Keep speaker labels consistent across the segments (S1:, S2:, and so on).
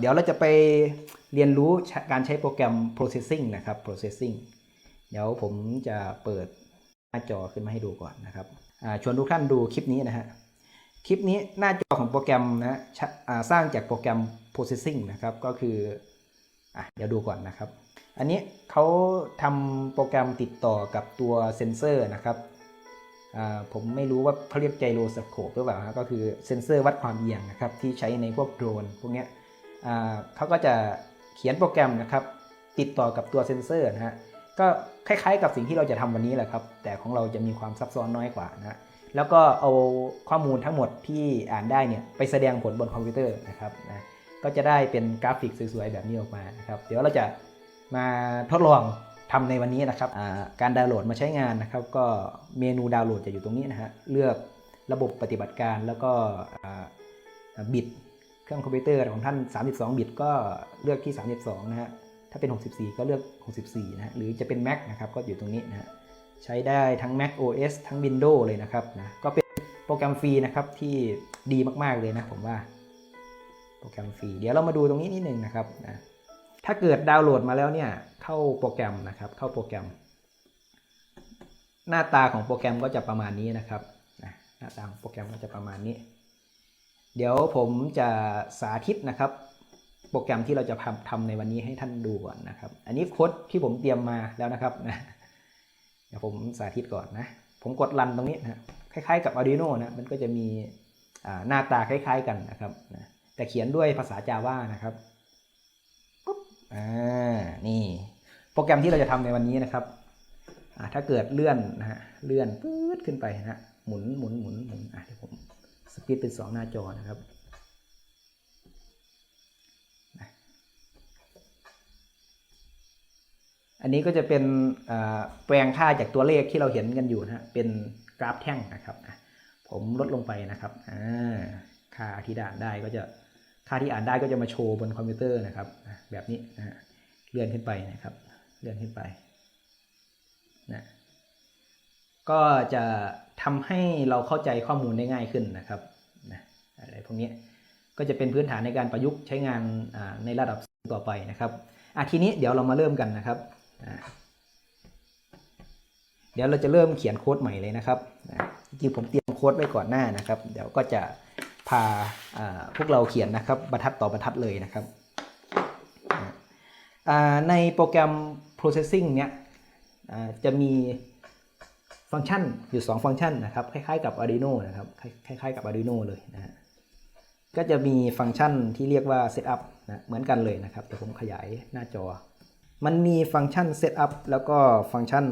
S1: เดี๋ยวเราจะไปเรียนรู้การใช้โปรแกรม processing นะครับ processing เดี๋ยวผมจะเปิดหน้าจอขึ้นมาให้ดูก่อนนะครับชวนทุกท่านดูคลิปนี้นะฮะ คลิปนี้หน้าจอของโปรแกรมนะสร้างจากโปรแกรม processing นะครับ ก็คืออะเดี๋ยวดูก่อนนะครับ อันนี้เขาทำโปรแกรมติดต่อกับตัวเซนเซอร์นะครับ ผมไม่รู้ว่าเขาเรียกไจโรสโคปหรือเปล่าฮะ ก็คือเซนเซอร์วัดความเอียงนะครับที่ใช้ในพวกโดรนพวกเนี้ย เขาก็จะเขียนโปรแกรมนะครับ ติดต่อกับตัวเซนเซอร์นะฮะก็คล้ายๆ กับสิ่งที่เราจะทำวันนี้แหละครับ แต่ของเราจะมีความซับซ้อนน้อยกว่านะฮะแล้วก็เอาข้อมูลทั้งหมดที่อ่านได้เนี่ยไปแสดงผลบนคอมพิวเตอร์นะครับนะก็จะได้เป็นกราฟิกสวยๆแบบนี้ออกมานะครับ เดี๋ยวเราจะมาทดลองทำในวันนี้นะครับการดาวน์โหลดมาใช้งานนะครับ ก็เมนูดาวน์โหลดจะอยู่ตรงนี้นะฮะเลือกระบบปฏิบัติการแล้วก็บิต เครื่องคอมพิวเตอร์ของท่าน 32 บิตก็เลือกที่ 32 นะฮะ ถ้าเป็น 64 ก็เลือก 64 นะฮะ หรือจะเป็น Mac นะครับ ก็อยู่ตรงนี้นะฮะ ใช้ได้ทั้ง Mac OS ทั้ง Windows เลยนะครับนะ ก็เป็นโปรแกรมฟรีนะครับที่ดีมากๆเลยนะผมว่า โปรแกรมฟรี เดี๋ยวเรามาดูตรงนี้นิดนึงนะครับนะ ถ้าเกิดดาวน์โหลดมาแล้วเนี่ย เข้าโปรแกรมนะครับ เข้าโปรแกรม หน้าตาของโปรแกรมก็จะประมาณนี้นะครับนะหน้าตาของโปรแกรมก็จะประมาณนี้ เดี๋ยวผมจะสาธิตนะครับ โปรแกรมที่เราจะทำในวันนี้ให้ท่านดูก่อนนะครับ อันนี้โค้ดที่ผมเตรียมมาแล้วนะครับนะเดี๋ยวผมสาธิตก่อนนะ ผมกดรันตรงนี้นะคล้ายๆกับ Arduino นะมันก็จะมีหน้าตาคล้าย ๆกันนะครับนะแต่เขียนด้วยภาษา Java นะครับปุ๊บอ่านี่โปรแกรมที่เราจะทำในวันนี้นะครับถ้าเกิดเลื่อนนะฮะเลื่อนปื๊ดขึ้นไปนะฮะหมุนหมุนหมุนหมุนอะเดี๋ยวผม สปีดเป็น 2 หน้าจอนะครับอันนี้ก็จะเป็นแปลงค่าจากตัวเลขที่เราเห็นกันอยู่นะเป็นกราฟแท่งนะครับผมลดลงไปนะครับค่าที่อ่านได้ก็จะค่าที่อ่านได้ก็จะมาโชว์บนคอมพิวเตอร์นะครับแบบนี้นะเลื่อนขึ้นไปนะครับเลื่อนขึ้นไปนะก็จะ ทำให้เราเข้าใจข้อมูลได้ง่ายขึ้นนะครับนะอะไรพวกนี้ก็จะเป็นพื้นฐานในการประยุกต์ใช้งานในระดับต่อไปนะครับอะทีนี้เดี๋ยวเรามาเริ่มกันนะครับ เดี๋ยวเราจะเริ่มเขียนโค้ดใหม่เลยนะครับจริงผมเตรียมโค้ดไว้ก่อนหน้านะครับ เดี๋ยวก็จะพาาพวกเราเขียนนะครับบรรทัดต่อบรรทัดเลยนะครับในโปรแกรม processing เนี้ยจะมี ฟังก์ชันอยู่ 2 ฟังก์ชันนะครับคล้ายๆกับ Arduino นะครับคล้ายๆกับ Arduino เลยนะฮะก็จะมีฟังก์ชันที่เรียกว่า setup นะเหมือนกันเลยนะครับเดี๋ยวผมขยายหน้าจอ มันมีฟังก์ชัน setup แล้วก็ฟังก์ชัน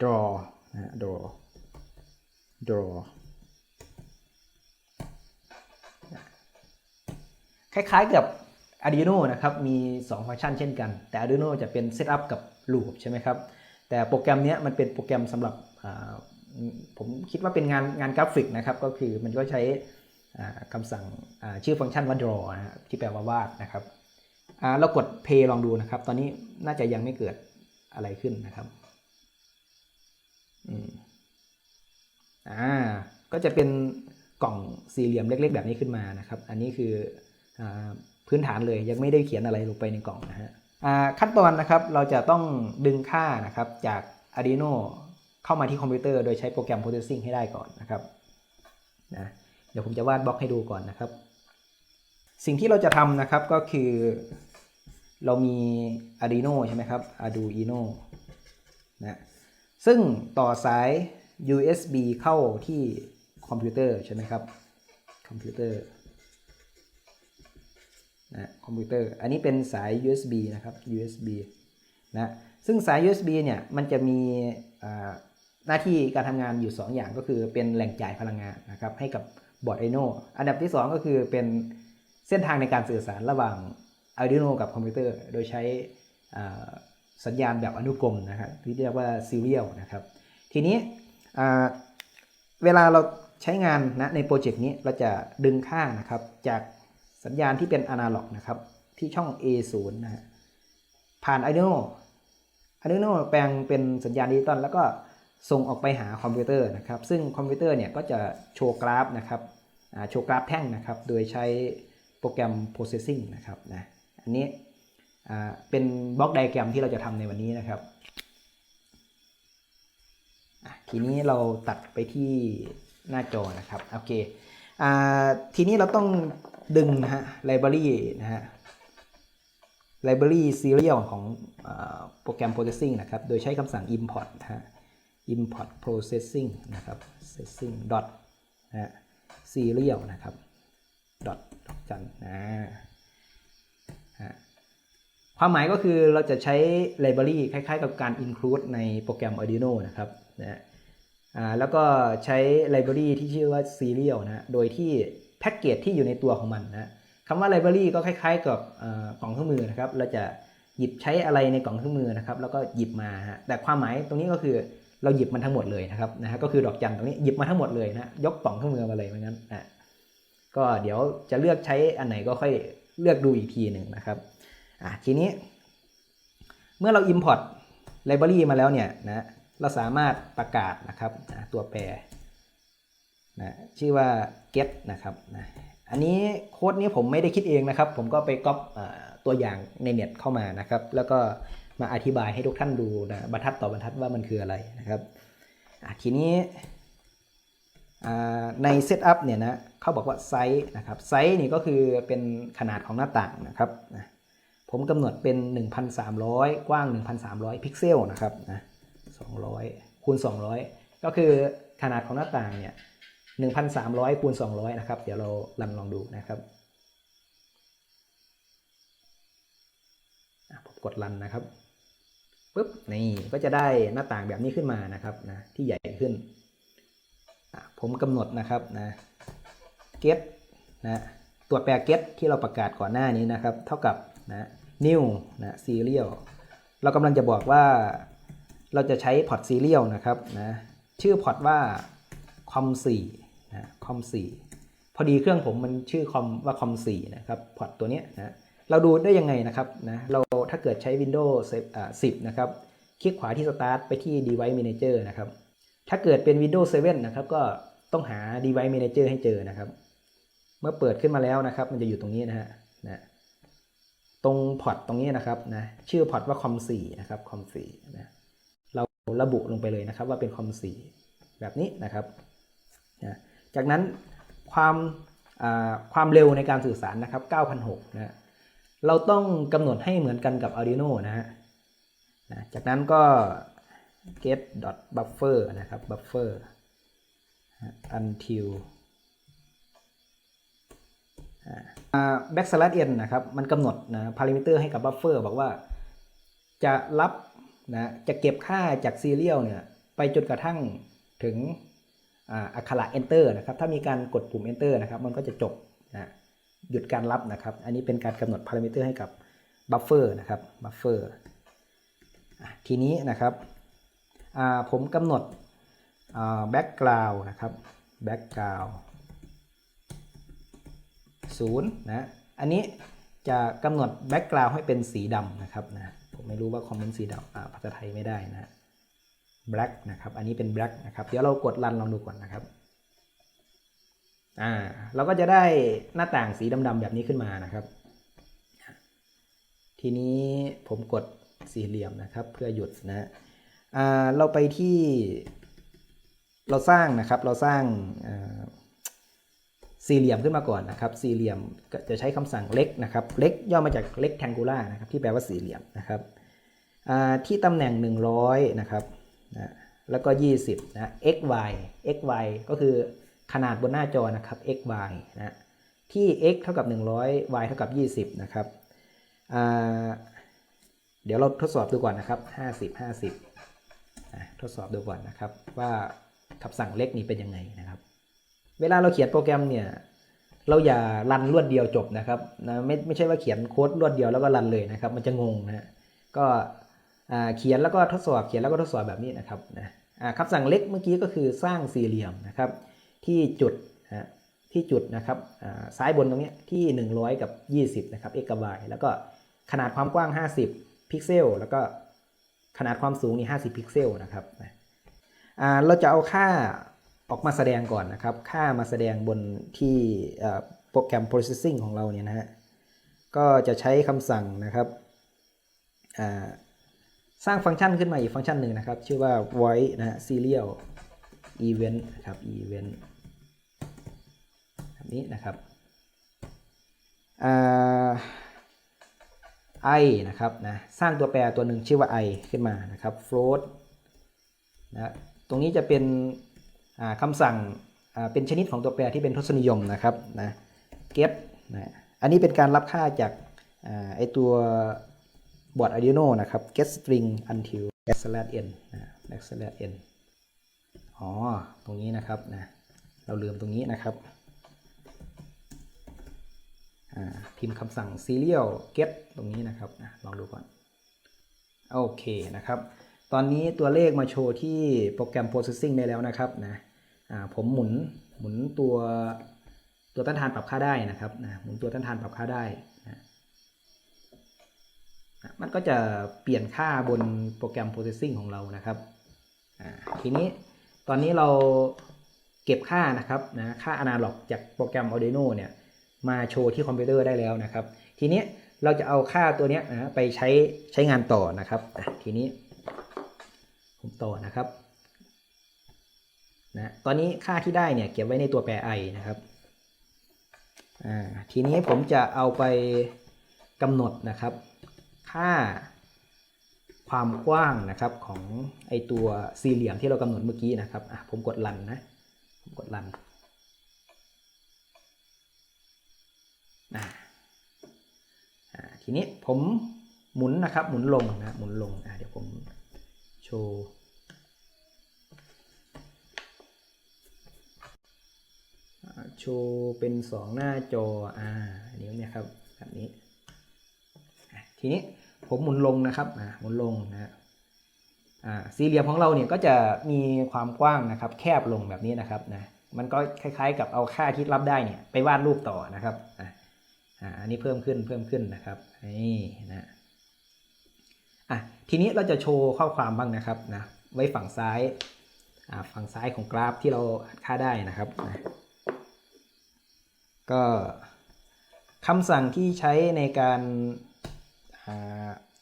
S1: draw นะฮะ draw draw คล้ายๆกับ Arduino นะครับ มี 2 ฟังก์ชันเช่นกัน แต่ Arduino จะเป็น setup กับ loop ใช่ไหมครับ แต่โปรแกรมนี้มันเป็นโปรแกรมสำหรับผมคิดว่าเป็นงานงานกราฟิกนะครับ ก็คือมันก็ใช้อ่าคำสั่งชื่อฟังก์ชันว่า draw นะที่แปลว่าวาดนะครับเรากด play ลองดูนะครับ ตอนนี้น่าจะยังไม่เกิดอะไรขึ้นนะครับอ่าก็จะเป็นกล่องสี่เหลี่ยมเล็ก ๆ แบบนี้ขึ้นมานะครับ อันนี้คืออาพื้นฐานเลยยังไม่ได้เขียนอะไรลงไปในกล่องนะฮะ ขั้นตอนนะครับเราจะต้องดึงค่านะครับจาก Arduino เข้ามาที่คอมพิวเตอร์โดยใช้โปรแกรม Processing ให้ได้ก่อนนะครับนะเดี๋ยวผมจะวาดบล็อกให้ดูก่อนนะครับ สิ่งที่เราจะทำนะครับก็คือ เรามี Arduino ใช่ไหมครับ Arduino นะซึ่งต่อสาย USB เข้าที่คอมพิวเตอร์ใช่ไหมครับคอมพิวเตอร์ นะคอมพิวเตอร์ อันนี้เป็นสาย USB นะครับ USB นะซึ่งสาย USB เนี่ยมันจะมีหน้าที่การทำงานอยู่ 2 อย่างก็คือเป็นแหล่งจ่ายพลังงานนะครับให้กับบอร์ด Arduino อันดับที่ 2 ก็คือเป็นเส้นทางในการสื่อสารระหว่าง Arduino กับคอมพิวเตอร์ โดยใช้สัญญาณแบบอนุกรมนะครับที่เรียกว่า serial นะครับ ทีนี้เวลาเราใช้งานนะในโปรเจกต์นี้เราจะดึงค่านะครับจาก สัญญาณที่เป็นอนาล็อกนะครับ ที่ช่อง A0 นะฮะผ่าน Arduino Arduino แปลงเป็นสัญญาณดิจิตอลแล้วก็ส่งออกไปหาคอมพิวเตอร์นะครับ ซึ่งคอมพิวเตอร์เนี่ยก็จะโชว์กราฟนะครับโชว์กราฟแท่งนะครับ โดยใช้โปรแกรม processing นะครับนะอันนี้เป็นบล็อกไดแกรมที่เราจะทำในวันนี้นะครับ ทีนี้เราตัดไปที่หน้าจอนะครับ โอเคอทีนี้เราต้อง ดึงนะฮะ library นะฮะ library serial ของอโปรแกรม processing นะครับ โดยใช้คำสั่ง import นะฮะ import processing นะครับ processing dot นะฮะ serial นะครับ dot จันนะฮะความหมายก็คือเราจะใช้ library คล้ายๆ กับการ include ในโปรแกรม Arduino นะครับนะฮะอ่าแล้วก็ใช้ library ที่ชื่อว่า serial นะ โดยที่ แพ็กเกจที่อยู่ในตัวของมันนะคำว่า library ก็คล้าย ๆ กับกล่องเครื่องมือนะครับ เราจะหยิบใช้อะไรในกล่องเครื่องมือนะครับ แล้วก็หยิบมาฮะแต่ความหมายตรงนี้ก็คือเราหยิบมันทั้งหมดเลยนะครับนะฮะก็คือดอกจันตรงนี้หยิบมาทั้งหมดเลยนะยกกล่องเครื่องมือมาเลยไม่งั้นอะก็เดี๋ยวจะเลือกใช้อันไหนก็ค่อยเลือกดูอีกทีหนึ่งนะครับอะทีนี้ เมื่อเรา import library มาแล้วเนี่ยนะเราสามารถประกาศนะครับตัวแปร นะชื่อว่า get นะครับนะอันนี้โค้ดนี้ผมไม่ได้คิดเองนะครับ ผมก็ไปก๊อปตัวอย่างในเน็ตเข้ามานะครับ แล้วก็มาอธิบายให้ทุกท่านดูนะบรรทัดต่อบรรทัดว่ามันคืออะไรนะครับทีนี้ใน Setup เนี่ยนะเขาบอกว่าไซส์นะครับไซส์นี่ก็คือเป็นขนาดของหน้าต่างนะครับนะผมกำหนดเป็น 1,300 กว้าง 1,300 พิกเซลนะครับนะ200คูณ200 ก็คือขนาดของหน้าต่างเนี่ย 1,300คูณ200 นะครับ เดี๋ยวเราลันลองดูนะครับผมกดรันนะครับปุ๊บนี่ก็จะได้หน้าต่างแบบนี้ขึ้นมานะครับนะที่ใหญ่ขึ้น ผมกำหนดนะครับนะ get นะตัวแปร get ที่เราประกาศก่อนหน้านี้นะครับ เท่ากับนะ new นะ serial เรากำลังจะบอกว่าเราจะใช้พอร์ต serial นะครับนะชื่อพอร์ตว่า com 4 นะ com 4พอดีเครื่องผมมันชื่อคอมว่า com 4นะครับพอร์ตตัวเนี้ยนะเราดูได้ยังไงนะครับนะเราถ้าเกิดใช้ Windows 10 นะครับ คลิกขวาที่ Start ไปที่ Device Manager นะครับ ถ้าเกิดเป็น Windows 7 นะครับ ก็ต้องหา Device Manager ให้เจอนะครับ เมื่อเปิดขึ้นมาแล้วนะครับ มันจะอยู่ตรงนี้นะฮะนะตรงพอร์ตตรงนี้นะครับนะชื่อพอร์ตว่า com 4 นะครับ com 4 นะเราระบุลงไปเลยนะครับ ว่าเป็น com 4 แบบนี้นะครับนะ จากนั้นความความเร็วในการสื่อสารนะครับ9,006นะเราต้องกำหนดให้เหมือนกันกับ Arduino นะฮะจากนั้นก็ get buffer นะครับ buffer until แบ็กสลัดเอ็นนะครับ มันกำหนดนะพารามิเตอร์ให้กับบัฟเฟอร์บอกว่าจะรับนะจะเก็บค่าจากซีเรียลเนี่ย ไปจนกระทั่งถึง อักขระ enter นะครับ ถ้ามีการกดปุ่ม enter นะครับ มันก็จะจบนะหยุดการรับนะครับ อันนี้เป็นการกำหนดพารามิเตอร์ให้กับบัฟเฟอร์นะครับบัฟเฟอร์ทีนี้นะครับผมกำหนดแบ็กกราวนะครับแบ็กกราวศูนย์นะอันนี้จะกำหนดแบ็กกราวให้เป็นสีดำนะครับนะผมไม่รู้ว่าคอมเมนต์สีดำภาษาไทยไม่ได้นะ black นะครับ อันนี้เป็น black นะครับ เดี๋ยวเรากดรันลองดูก่อนนะครับ อ่า เราก็จะได้หน้าต่างสีดำๆแบบนี้ขึ้นมานะครับ ทีนี้ผมกดสี่เหลี่ยมนะครับ เพื่อหยุดนะอ่า เราไปที่เราสร้างนะครับ เราสร้างสี่เหลี่ยมขึ้นมาก่อนนะครับ สี่เหลี่ยมก็จะใช้คำสั่งเล็กนะครับ เล็กย่อมาจากเล็กแทงกูล่านะครับ ที่แปลว่าสี่เหลี่ยมนะครับที่ตำแหน่ง 100 นะครับ นะแล้วก็ 20นะ x y x y ก็คือขนาดบนหน้าจอนะครับ x y นะที่ x เท่ากับ 100 y เท่ากับ 20 นะครับ เดี๋ยวเราทดสอบดูก่อนนะครับ 50 50นะทดสอบดูก่อนนะครับ ว่าคำสั่งเล็กนี้เป็นยังไงนะครับ เวลาเราเขียนโปรแกรมเนี่ย เราอย่ารันรวดเดียวจบนะครับนะไม่ไม่ใช่ว่าเขียนโค้ดรวดเดียวแล้วก็รันเลยนะครับ มันจะงงนะก็ เขียนแล้วก็ทดสอบเขียนแล้วก็ทดสอบแบบนี้นะครับนะคำสั่งเล็กเมื่อกี้ก็คือสร้างสี่เหลี่ยมนะครับที่จุดที่จุดนะครับซ้ายบนตรงนี้ที่ 100 กับ 20 นะครับ x กับ y แล้วก็ขนาดความกว้าง 50 พิกเซล แล้วก็ขนาดความสูงนี่ 50 พิกเซลนะครับเราจะเอาค่าออกมาแสดงก่อนนะครับ ค่ามาแสดงบนที่โปรแกรม processing ของเราเนี่ยนะฮะ ก็จะใช้คำสั่งนะครับ สร้างฟังก์ชันขึ้นมาอีกฟังก์ชันหนึ่งนะครับ ชื่อว่า void นะฮะ serial event นะครับ event แบบนี้นะครับอ่า i นะครับนะสร้างตัวแปรตัวหนึ่งชื่อว่า i ขึ้นมานะครับ float นะตรงนี้จะเป็นคำสั่งเป็นชนิดของตัวแปรที่เป็นทศนิยมนะครับนะ get นะอันนี้เป็นการรับค่าจากอไอตัว บอร์ด Arduino นะครับ get string until backslash n นะ backslash n อ๋อ ตรงนี้นะครับนะ เราลืมตรงนี้นะครับ พิมพ์คำสั่ง serial get ตรงนี้นะครับนะลองดูก่อน โอเคนะครับ ตอนนี้ตัวเลขมาโชว์ที่โปรแกรม processing ได้แล้วนะครับนะผมหมุนหมุนตัวตัวต้านทานปรับค่าได้นะครับนะหมุนตัวต้านทานปรับค่าได้ มันก็จะเปลี่ยนค่าบนโปรแกรม processing ของเรานะครับทีนี้ตอนนี้เราเก็บค่านะครับนะค่า analog จากโปรแกรม Arduino เนี่ยมาโชว์ที่คอมพิวเตอร์ได้แล้วนะครับ ทีนี้เราจะเอาค่าตัวนี้นะไปใช้ใช้งานต่อนะครับ ทีนี้ผมต่อนะครับนะตอนนี้ค่าที่ได้เนี่ยเก็บไว้ในตัวแปร i นะครับทีนี้ผมจะเอาไปกำหนดนะครับ ค่าความกว้างนะครับของไอตัวสี่เหลี่ยมที่เรากำหนดเมื่อกี้นะครับอะผมกดรันนะผมกดรันอ่าอ่าทีนี้ผมหมุนนะครับหมุนลงนะหมุนลงอ่าเดี๋ยวผมโชว์โชว์เป็นสองหน้าจออ่าอันนี้เนี่ยครับแบบนี้ ทีนี้ผมหมุนลงนะครับหมุนลงนะสี่เหลี่ยมของเราเนี่ยก็จะมีความกว้างนะครับ แคบลงแบบนี้นะครับนะมันก็คล้ายๆ กับเอาค่าที่รับได้เนี่ยไปวาดรูปต่อนะครับอ่าอันนี้เพิ่มขึ้นเพิ่มขึ้นนะครับนี่นะอะทีนี้เราจะโชว์ข้อความบ้างนะครับนะไว้ฝั่งซ้ายอ่าฝั่งซ้ายของกราฟที่เราค่าได้นะครับนะก็คำสั่งที่ใช้ในการ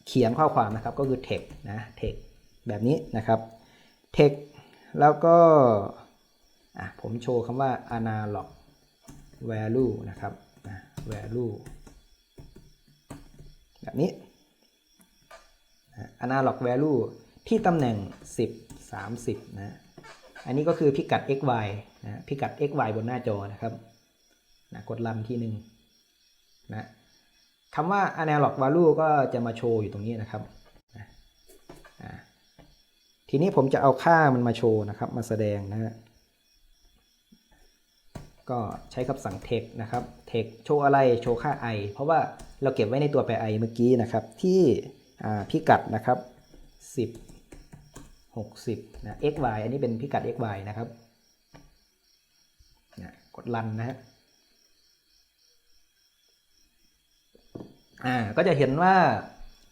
S1: เขียนข้อความนะครับก็คือ text นะ text แบบนี้นะครับ text แล้วก็ผมโชว์คำว่า analog value นะครับนะ value แบบนี้ analog value ที่ตำแหน่ง 10 30 นะ อันนี้ก็คือพิกัด x y นะพิกัด x y บนหน้าจอนะครับนะกดรันที่หนึ่งนะ คำว่า analog value ก็จะมาโชว์อยู่ตรงนี้นะครับ ทีนี้ผมจะเอาค่ามันมาโชว์นะครับ มาแสดงนะฮะ ก็ใช้คำสั่ง text นะครับ text โชว์อะไร โชว์ค่า i เพราะว่าเราเก็บไว้ในตัวแปร i เมื่อกี้นะครับ ที่พิกัดนะครับ 10 60นะ x y อันนี้เป็นพิกัด x y นะครับ กดรันนะฮะ อ่าก็จะเห็นว่า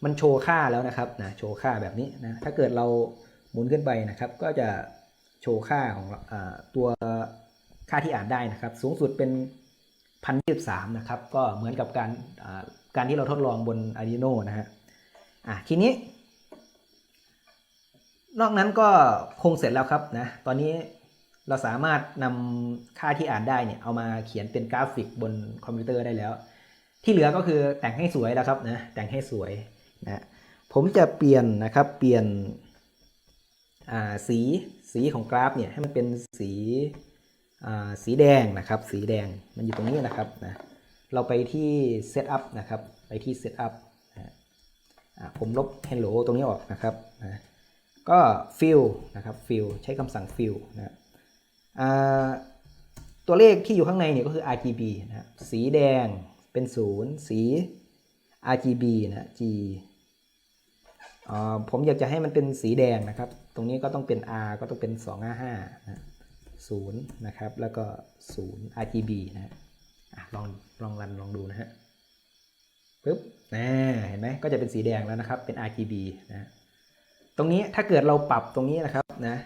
S1: มันโชว์ค่าแล้วนะครับนะโชว์ค่าแบบนี้นะถ้าเกิดเราหมุนขึ้นไปนะครับ ก็จะโชว์ค่าของอตัวค่าที่อ่านได้นะครับ สูงสุดเป็น1023นะครับ ก็เหมือนกับการการที่เราทดลองบน Arduino นะฮะอะทีนี้ นอกนั้นก็คงเสร็จแล้วครับนะตอนนี้เราสามารถนำค่าที่อ่านได้เนี่ยเอามาเขียนเป็นกราฟิกบนคอมพิวเตอร์ได้แล้ว ที่เหลือก็คือแต่งให้สวยแล้วครับนะแต่งให้สวยนะผมจะเปลี่ยนนะครับเปลี่ยนสีสีของกราฟเนี่ยให้มันเป็นสีสีแดงนะครับ สีแดงมันอยู่ตรงนี้นะครับนะเราไปที่ Setup นะครับ ไปที่ Setup นะผมลบ Hello ตรงนี้ออกนะครับนะก็ fill นะครับ fill ใช้คำสั่ง fill นะตัวเลขที่อยู่ข้างในเนี่ยก็คือ RGB นะสีแดง เป็นศูนย์สี RGB นะ G อ่าผมอยากจะให้มันเป็นสีแดงนะครับ ตรงนี้ก็ต้องเป็น R ก็ต้องเป็น 255นะศูนย์นะครับ แล้วก็ศูนย์ RGB นะอะลองลองรันลองดูนะฮะปึ๊บนะเห็นไหมก็จะเป็นสีแดงแล้วนะครับ เป็น RGB นะตรงนี้ถ้าเกิดเราปรับตรงนี้นะครับนะ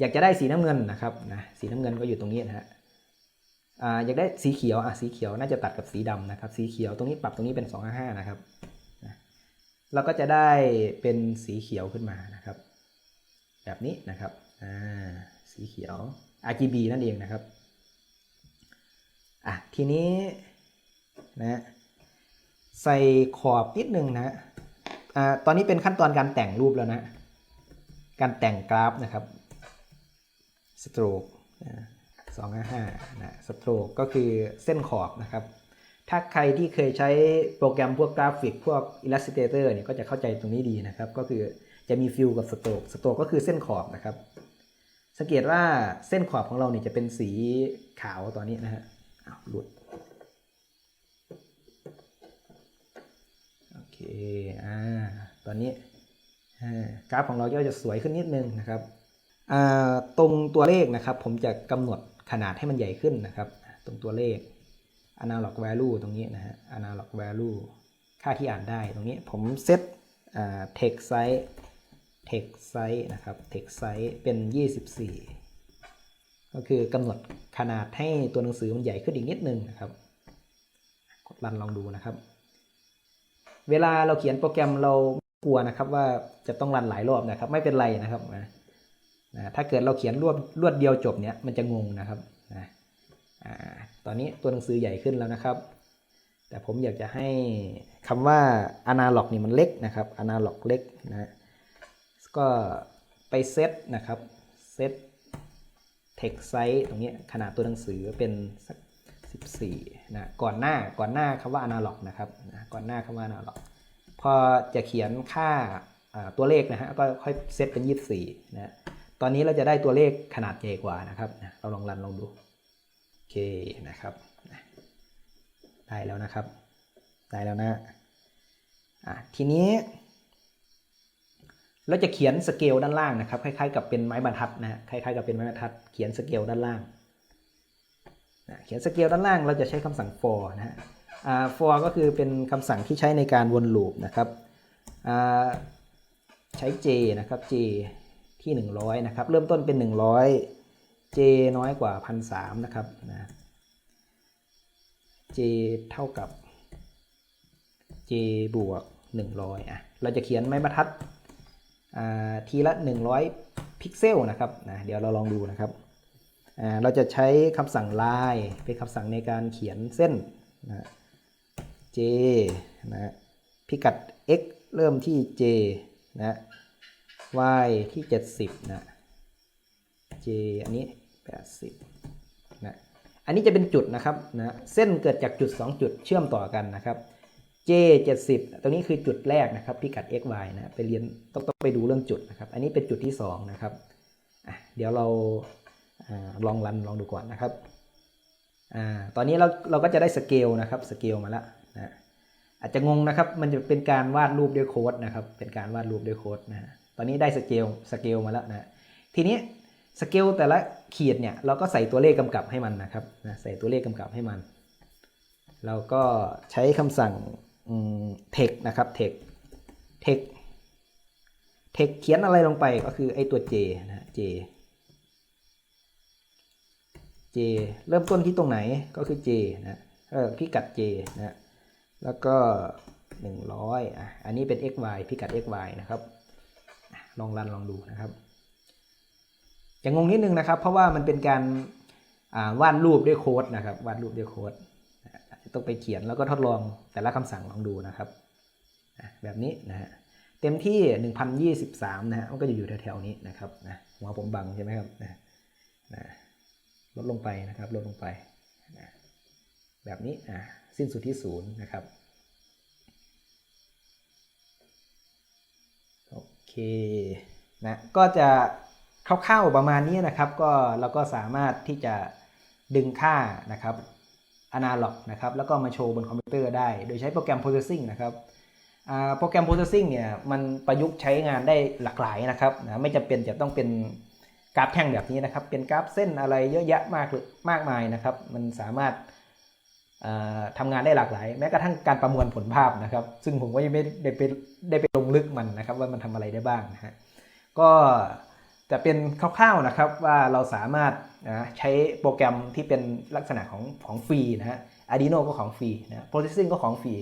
S1: อยากจะได้สีน้ำเงินนะครับนะ สีน้ำเงินก็อยู่ตรงนี้นะฮะ อ่าอยากได้สีเขียวอะสีเขียวน่าจะตัดกับสีดำนะครับ สีเขียวตรงนี้ปรับตรงนี้เป็น255นะครับนะเราก็จะได้เป็นสีเขียวขึ้นมานะครับ แบบนี้นะครับอ่าสีเขียว RGB นั่นเองนะครับอะทีนี้นะใส่ขอบนิดนึงนะอ่าตอนนี้เป็นขั้นตอนการแต่งรูปแล้วนะ การแต่งกราฟนะครับสโตรก สองห้านะสโตรกก็คือเส้นขอบนะครับ ถ้าใครที่เคยใช้โปรแกรมพวกกราฟิกพวก Illustrator เนี่ยก็จะเข้าใจตรงนี้ดีนะครับ ก็คือจะมีฟิลกับสโตรกสโตรกก็คือเส้นขอบนะครับ สังเกตว่าเส้นขอบของเราเนี่ยจะเป็นสีขาวตอนนี้นะฮะอ้าวหลุดโอเคอ่าตอนนี้กราฟของเราก็จะสวยขึ้นนิดนึงนะครับตรงตัวเลขนะครับ ผมจะกำหนด ขนาดให้มันใหญ่ขึ้นนะครับ ตรงตัวเลข analog value ตรงนี้นะฮะ analog value ค่าที่อ่านได้ตรงนี้ผมเซต text size text size นะครับ text size เป็น 24 ก็คือกำหนดขนาดให้ตัวหนังสือมันใหญ่ขึ้นอีกนิดนึงนะครับ กดรันลองดูนะครับ เวลาเราเขียนโปรแกรมเรากลัวนะครับว่าจะต้องรันหลายรอบนะครับ ไม่เป็นไรนะครับ นะถ้าเกิดเราเขียนรวดรวดเดียวจบเนี้ยมันจะงงนะครับนะอตอนนี้ตัวหนังสือใหญ่ขึ้นแล้วนะครับ แต่ผมอยากจะให้คำว่า analog นี่มันเล็กนะครับ analog เล็กนะก็ไปเซตนะครับเซต text size ตรงนี้ขนาดตัวหนังสือเป็นสัก14นะก่อนหน้าก่อนหน้าคำว่า analog นะครับนะก่อนหน้าคำว่า analog พอจะเขียนค่าอ่าตัวเลขนะฮะก็ค่อยเซตเป็น 24นะ ตอนนี้เราจะได้ตัวเลขขนาดใหญ่กว่านะครับ เราลองรันลองดู โอเคนะครับ ได้แล้วนะครับ ได้แล้วนะอะทีนี้ เราจะเขียนสเกลด้านล่างนะครับ คล้ายๆ กับเป็นไม้บรรทัดนะคล้ายๆกับเป็นไม้บรรทัด เขียนสเกลด้านล่างนะเขียนสเกลด้านล่างเราจะใช้คำสั่ง for นะฮะอ่า for ก็คือเป็นคำสั่งที่ใช้ในการวนลูปนะครับ ใช้ j นะครับ j ที่ 100 นะครับ เริ่มต้นเป็น 100 j น้อยกว่า1,003นะครับนะ j เท่ากับ j บวก 100อะเราจะเขียนไม้บรรทัดอ่าทีละ 100 พิกเซลนะครับนะเดี๋ยวเราลองดูนะครับอ่าเราจะใช้คำสั่ง line เป็นคำสั่งในการเขียนเส้นนะ j นะพิกัด x เริ่มที่ j นะ y ที่ 70 นะ j อันนี้ 80 นะ อันนี้จะเป็นจุดนะครับนะเส้นเกิดจากจุด 2 จุดเชื่อมต่อกันนะครับ j 70 ตรงนี้คือจุดแรกนะครับ พิกัด x y นะ ไปเรียนต้องต้องไปดูเรื่องจุดนะครับ อันนี้เป็นจุดที่ 2 นะครับ เดี๋ยวเราอลองรันลองดูก่อนนะครับอตอนนี้เราเราก็จะได้สเกลนะครับ สเกลมาแล้วนะ อาจจะงงนะครับ มันจะเป็นการวาดรูปด้วยโค้ดนะครับ เป็นการวาดรูปด้วยโค้ดนะฮะ ตอนนี้ได้สเกลสเกลมาแล้วนะทีนี้สเกลแต่ละขีดเนี่ยเราก็ใส่ตัวเลขกำกับให้มันนะครับนะใส่ตัวเลขกำกับให้มัน เราก็ใช้คำสั่ง text นะครับ text text text เขียนอะไรลงไปก็คือไอตัว j นะ j j เริ่มต้นที่ตรงไหนก็คือ j นะเออพิกัด j นะแล้วก็ 100อะอันนี้เป็น x y พิกัด x y นะครับ ลองรันลองดูนะครับจะงงนิดนึงนะครับ เพราะว่ามันเป็นการาวาดรูปด้วยโค้ดนะครับวาดรูปด้วยโค้ดต้องไปเขียนแล้วก็ทดลองแต่ละคำสั่งลองดูนะครับแบบนี้นะฮะเต็มที่ 1023 นะฮะมันก็จะอยู่แถวๆนี้นะครับนะหัวผมบังใช่ไหมครับนะนะลดลงไปนะครับลดลงไปนะแบบนี้อะสิ้นสุดที่ศูนย์นะครับ เคนะก็จะคร่าวๆประมาณนี้นะครับ ก็เราก็สามารถที่จะดึงค่านะครับ analog นะครับแล้วก็มาโชว์บนคอมพิวเตอร์ได้ โดยใช้โปรแกรม processing นะครับโปรแกรม processing เนี่ยมันประยุกต์ใช้งานได้หลากหลายนะครับนะไม่จำเป็นจะต้องเป็นกราฟแท่งแบบนี้นะครับ เป็นกราฟเส้นอะไรเยอะแยะมากมากมายนะครับ มันสามารถ อ่าทำงานได้หลากหลาย แม้กระทั่งการประมวลผลภาพนะครับ ซึ่งผมก็ยังไม่ได้ไปได้ไปลงลึกมันนะครับ ว่ามันทำอะไรได้บ้างนะฮะก็แต่เป็นคร่าวๆนะครับว่าเราสามารถนะใช้โปรแกรมที่เป็นลักษณะของของฟรีนะฮะ Arduino ก็ของฟรีนะ Processing ก็ของฟรี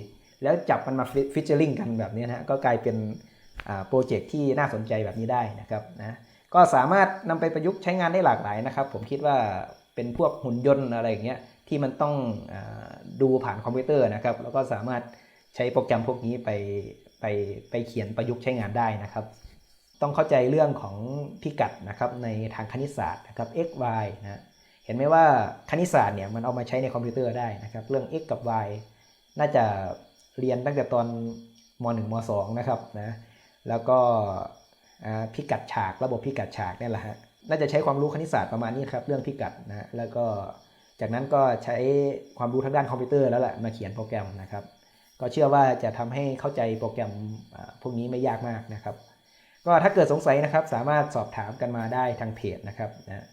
S1: แล้วจับมันมาฟิชเชอร์ลิงกันแบบนี้นะฮะก็กลายเป็นโปรเจกต์ที่น่าสนใจแบบนี้ได้นะครับนะก็สามารถนำไปประยุกต์ใช้งานได้หลากหลายนะครับ ผมคิดว่าเป็นพวกหุ่นยนต์อะไรอย่างเงี้ย ที่มันต้องอดูผ่านคอมพิวเตอร์นะครับ แล้วก็สามารถใช้โปรแกรมพวกนี้ไปไปไปเขียนประยุกต์ใช้งานได้นะครับ ต้องเข้าใจเรื่องของพิกัดนะครับในทางคณิตศาสตร์นะครับ x y นะเห็นไหมว่าคณิตศาสตร์เนี่ยมันเอามาใช้ในคอมพิวเตอร์ได้นะครับ เรื่อง x กับ y น่าจะเรียนตั้งแต่ตอนม .1 ม .2 นะครับนะแล้วก็พิกัดฉากระบบพิกัดฉากเนี่ยแหละฮะน่าจะใช้ความรู้คณิตศาสตร์ประมาณนี้ครับ เรื่องพิกัดนะแล้วก็ จากนั้นก็ใช้ความรู้ทางด้านคอมพิวเตอร์แล้วแหละมาเขียนโปรแกรมนะครับ ก็เชื่อว่าจะทำให้เข้าใจโปรแกรมพวกนี้ไม่ยากมากนะครับ ก็ถ้าเกิดสงสัยนะครับสามารถสอบถามกันมาได้ทางเพจนะครับนะ